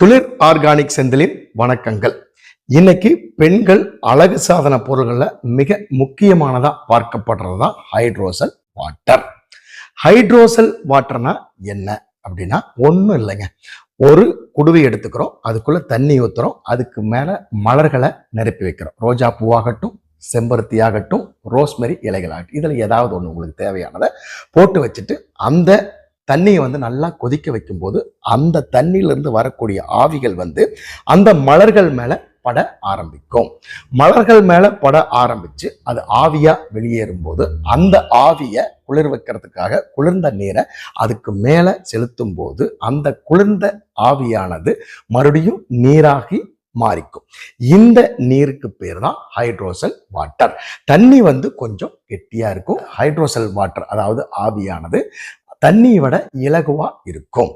துளிர் ஆர்கானிக் செந்திலின் வணக்கங்கள். இன்னைக்கு பெண்கள் அழகு சாதன பொருள்களில் மிக முக்கியமானதா பார்க்கப்படுறது தான் ஹைட்ரோசல் வாட்டர் ஹைட்ரோசல் வாட்டர்னா என்ன அப்படின்னா ஒன்றும் இல்லைங்க. ஒரு குடுவை எடுத்துக்கிறோம் அதுக்குள்ள தண்ணி ஊத்துறோம் அதுக்கு மேலே மலர்களை நிரப்பி வைக்கிறோம். ரோஜா பூவாகட்டும் செம்பருத்தி ஆகட்டும் ரோஸ்மெரி இலைகளாகட்டும் இதில் ஏதாவது ஒன்று உங்களுக்கு தேவையானதை போட்டு வச்சுட்டு அந்த தண்ணியை வந்து நல்லா கொதிக்க வைக்கும்போது அந்த தண்ணியிலிருந்து வரக்கூடிய ஆவிகள் வந்து அந்த மலர்கள் மேலே பட ஆரம்பிக்கும். மலர்கள் மேலே பட ஆரம்பித்து அது ஆவியாக வெளியேறும் போது அந்த ஆவியை குளிர் வைக்கிறதுக்காக குளிர்ந்த நீரை அதுக்கு மேலே செலுத்தும் போது அந்த குளிர்ந்த ஆவியானது மறுபடியும் நீராகி மாறிக்கும். இந்த நீருக்கு பேர் தான் ஹைட்ரோசல் வாட்டர். தண்ணி வந்து கொஞ்சம் கெட்டியாக இருக்கும். ஹைட்ரோசல் வாட்டர் அதாவது ஆவியானது தண்ணியை விட இலகுவா இருக்கும்.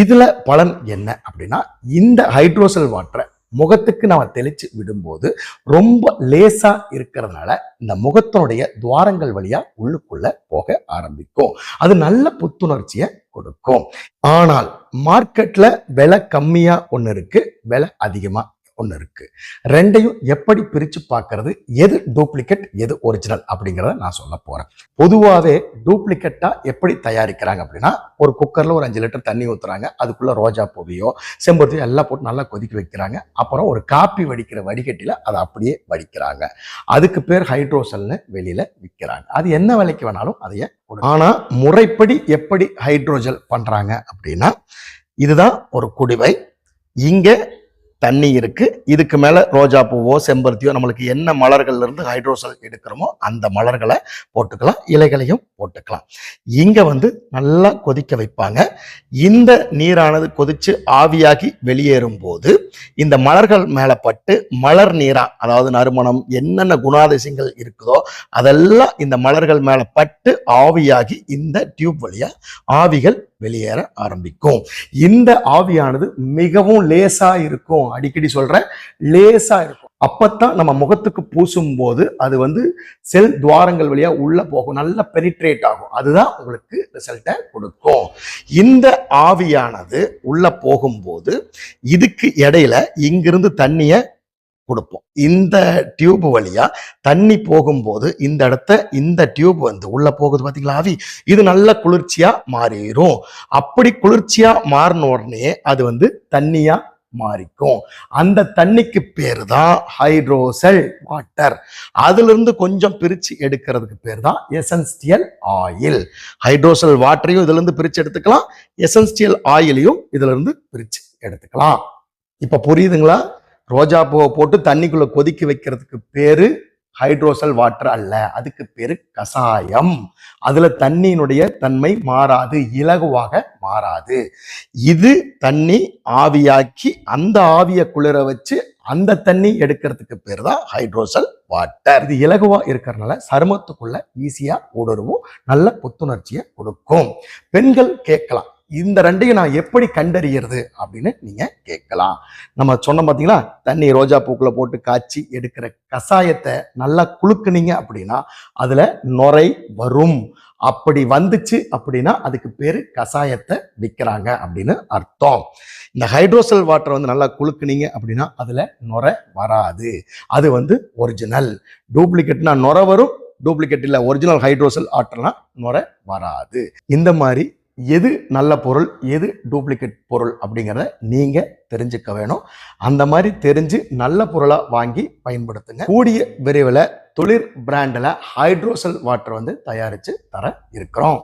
இதில் பலன் என்ன அப்படின்னா இந்த ஹைட்ரோசல் வாட்டரை முகத்துக்கு நம்ம தெளிச்சு விடும்போது ரொம்ப லேசா இருக்கிறதுனால இந்த முகத்தினுடைய துவாரங்கள் வழியா உள்ளுக்குள்ள போக ஆரம்பிக்கும். அது நல்ல புத்துணர்ச்சியை கொடுக்கும். ஆனால் மார்க்கெட்ல விலை கம்மியா ஒன்று இருக்கு விலை அதிகமா ஒன்று இருக்குது ரெண்டையும் எப்படி பிரித்து பார்க்கறது எது டூப்ளிகேட் எது ஒரிஜினல் அப்படிங்கிறத நான் சொல்ல போகிறேன் பொதுவாகவே டூப்ளிகேட்டாக எப்படி தயாரிக்கிறாங்க அப்படின்னா ஒரு குக்கரில் ஒரு அஞ்சு லிட்டர் தண்ணி ஊற்றுறாங்க அதுக்குள்ளே ரோஜா பூவையோ செம்பருத்தியோ எல்லாம் போட்டு நல்லா கொதிக்க வைக்கிறாங்க. அப்புறம் ஒரு காப்பி வடிக்கிற வடிகட்டியில் அதை அப்படியே வடிக்கிறாங்க. அதுக்கு பேர் ஹைட்ரோசல்னு வெளியில் விற்கிறாங்க அது என்ன விலைக்கு வேணாலும் அதையே ஆனால் முறைப்படி எப்படி ஹைட்ரோஜல் பண்ணுறாங்க அப்படின்னா இதுதான் ஒரு குடிவை. இங்கே தண்ணி இருக்கு. இதுக்கு மேலே ரோஜா பூவோ செம்பருத்தியோ நம்மளுக்கு என்ன மலர்கள்லேருந்து ஹைட்ரோசல் எடுக்கிறோமோ அந்த மலர்களை போட்டுக்கலாம். இலைகளையும் போட்டுக்கலாம். இங்கே வந்து நல்லா கொதிக்க வைப்பாங்க. இந்த நீரானது கொதித்து ஆவியாகி வெளியேறும் போது இந்த மலர்கள் மேலே பட்டு மலர் நீரா அதாவது நறுமணம் என்னென்ன குணாதிசயங்கள் இருக்குதோ அதெல்லாம் இந்த மலர்கள் மேலே பட்டு ஆவியாகி இந்த டியூப் வழியாக ஆவிகள் வெளியேற ஆரம்பிக்கும். இந்த ஆவியானது மிகவும் லேசா இருக்கும். அடிக்கடி சொல்றேன் லேசா இருக்கும். அப்பத்தான் நம்ம முகத்துக்கு பூசும் போது அது வந்து செல் துவாரங்கள் வழியா உள்ள போகும். நல்லா பெனிட்ரேட் ஆகும். அதுதான் உங்களுக்கு ரிசல்ட்டை கொடுக்கும். இந்த ஆவியானது உள்ள போகும்போது இதுக்கு இடையில இங்கிருந்து தண்ணியை கொடுப்போம். இந்த டியூப் வழியா தண்ணி போகும்போது இந்த இடத்த இந்த டியூப் வந்து உள்ள போகுது பாத்தீங்களா ஆவி? இது நல்ல குளிர்ச்சியா மாறிடும் அப்படி குளிர்ச்சியா மாறின உடனே அது வந்து தண்ணியா மாறிக்கும். அந்த தண்ணிக்கு பேர் தான் ஹைட்ரோசல் வாட்டர் அதுல இருந்து கொஞ்சம் பிரிச்சு எடுக்கிறதுக்கு பேர் தான் எசன்ஸ்டியல் ஆயில் ஹைட்ரோசல் வாட்டரையும் இதுல இருந்து பிரிச்சு எடுத்துக்கலாம் எசன்ஸ்டியல் ஆயிலையும் இதுல இருந்து பிரிச்சு எடுத்துக்கலாம். இப்ப புரியுதுங்களா? ரோஜா பூவை போட்டு தண்ணிக்குள்ள கொதிக்க வைக்கிறதுக்கு பேரு ஹைட்ரோசல் வாட்டர் அல்ல. அதுக்கு பேரு கசாயம் அதுல தண்ணியினுடைய தன்மை மாறாது இலகுவாக மாறாது. இது தண்ணி ஆவியாக்கி அந்த ஆவியை குளிர வச்சு அந்த தண்ணி எடுக்கிறதுக்கு பேர் தான் ஹைட்ரோசல் வாட்டர் இது இலகுவா இருக்கிறதுனால சருமத்துக்குள்ள ஈஸியா ஊடுருவும் நல்ல புத்துணர்ச்சியை கொடுக்கும். பெண்கள் கேட்கலாம் இந்த ரெண்டையும் நான் எப்படி கண்டறியறது அப்படின்னு நீங்க கேட்கலாம். நம்ம சொன்னோம் பார்த்தீங்கன்னா தண்ணி ரோஜா பூக்கில் போட்டு காய்ச்சி எடுக்கிற கஷாயத்தை நல்லா குலுக்குனீங்க அப்படின்னா அதுல நுரை வரும். அப்படி வந்துச்சு அப்படின்னா அதுக்கு பேர் கஷாயத்தை விற்கிறாங்க அப்படின்னு அர்த்தம். இந்த ஹைட்ரோசல் வாட்டர் வந்து நல்லா குலுக்குனீங்க அப்படின்னா அதுல நுரை வராது. அது வந்து ஒரிஜினல் டூப்ளிகேட்னா நுரை வரும் டூப்ளிகேட் இல்லை ஒரிஜினல் ஹைட்ரோசல் ஆட்டர்னா நுரை வராது. இந்த மாதிரி எது நல்ல பொருள் எது டூப்ளிகேட் பொருள் அப்படிங்கிறத நீங்கள் தெரிஞ்சுக்க வேணும். அந்த மாதிரி தெரிஞ்சு நல்ல பொருளாக வாங்கி பயன்படுத்துங்க. கூடிய விரைவில் தொழிற் பிராண்டில் ஹைட்ரோசல் வாட்டர் வந்து தயாரித்து தர இருக்கிறோம்.